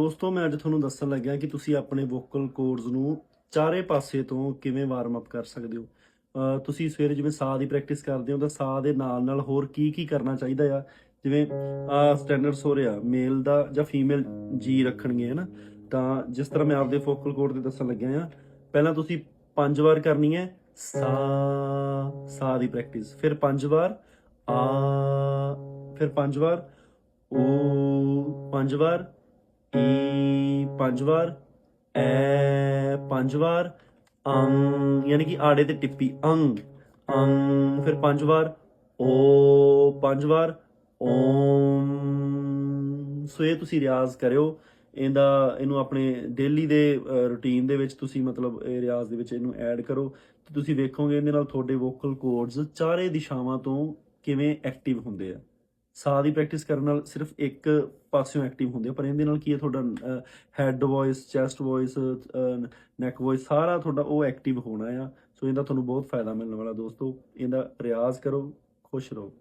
ਦੋਸਤੋ, ਮੈਂ ਅੱਜ ਤੁਹਾਨੂੰ ਦੱਸਣ ਲੱਗਿਆ ਕਿ ਤੁਸੀਂ ਆਪਣੇ ਵੋਕਲ ਕੋਰਡਸ ਨੂੰ ਚਾਰੇ ਪਾਸੇ ਤੋਂ ਕਿਵੇਂ ਵਾਰਮ ਅਪ ਕਰ ਸਕਦੇ ਹੋ। ਤੁਸੀਂ ਸਵੇਰੇ ਜਿਵੇਂ ਸਾਹ ਦੀ ਪ੍ਰੈਕਟਿਸ ਕਰਦੇ ਹੋ, ਤਾਂ ਸਾਹ ਦੇ ਨਾਲ ਨਾਲ ਹੋਰ ਕੀ ਕੀ ਕਰਨਾ ਚਾਹੀਦਾ ਆ? ਜਿਵੇਂ ਆ ਸਟੈਂਡਰਡਸ ਰਿਹਾ ਮੇਲ ਦਾ ਜਾਂ ਫੀਮੇਲ ਜੀ ਰੱਖਣਗੇ, ਹੈ ਤਾਂ ਜਿਸ ਤਰ੍ਹਾਂ ਮੈਂ ਆਪਦੇ ਵੋਕਲ ਕੋਰਡ ਤੇ ਦੱਸਣ ਲੱਗਿਆ ਆ, ਪਹਿਲਾਂ ਤੁਸੀਂ ਪੰਜ ਵਾਰ ਕਰਨੀ ਹੈ ਸਾ ਸਾ ਦੀ ਪ੍ਰੈਕਟਿਸ ਫਿਰ ਪੰਜ ਵਾਰ, ਆ, ਫਿਰ ਪੰਜ ਵਾਰ, ਓ, ਪੰਜ ਵਾਰ ਈ ਪੰਜ ਵਾਰ, ਐ ਪੰਜ ਵਾਰ, ਅੰਗ, ਯਾਨੀ ਕਿ ਆੜੇ ਤੇ ਟਿੱਪੀ ਅੰਗ ਅੰਗ, ਫਿਰ ਪੰਜ ਵਾਰ, ਓ ਪੰਜ ਵਾਰ, ਓਮ। ਸੋ ਇਹ ਤੁਸੀਂ ਰਿਆਜ਼ ਕਰਿਓ। ਇਹਦਾ, ਇਹਨੂੰ ਆਪਣੇ ਡੇਲੀ ਦੇ ਰੁਟੀਨ ਦੇ ਵਿੱਚ ਤੁਸੀਂ ਮਤਲਬ ਇਹ ਰਿਆਜ਼ ਦੇ ਵਿੱਚ ਇਹਨੂੰ ਐਡ ਕਰੋ। ਤੇ ਤੁਸੀਂ ਵੇਖੋਗੇ ਇਹਦੇ ਨਾਲ ਤੁਹਾਡੇ ਵੋਕਲ ਕੋਰਡਸ ਚਾਰੇ ਦਿਸ਼ਾਵਾਂ ਤੋਂ ਕਿਵੇਂ ਐਕਟਿਵ ਹੁੰਦੇ ਆ। ਸਾਹ ਦੀ ਪ੍ਰੈਕਟਿਸ ਕਰਨ ਨਾਲ ਸਿਰਫ ਇੱਕ ਪਾਸਿਓਂ ਐਕਟਿਵ ਹੁੰਦੇ ਆ, ਪਰ ਇਹਦੇ ਨਾਲ ਕੀ ਹੈ ਤੁਹਾਡਾ head voice chest voice neck voice ਸਾਰਾ ਤੁਹਾਡਾ ਉਹ ਐਕਟਿਵ ਹੋਣਾ ਆ। ਸੋ ਇਹਦਾ ਤੁਹਾਨੂੰ ਬਹੁਤ ਫਾਇਦਾ ਮਿਲਣ ਵਾਲਾ ਦੋਸਤੋ। ਇਹਦਾ ਰਿਆਜ਼ ਕਰੋ, ਖੁਸ਼ ਰਹੋ।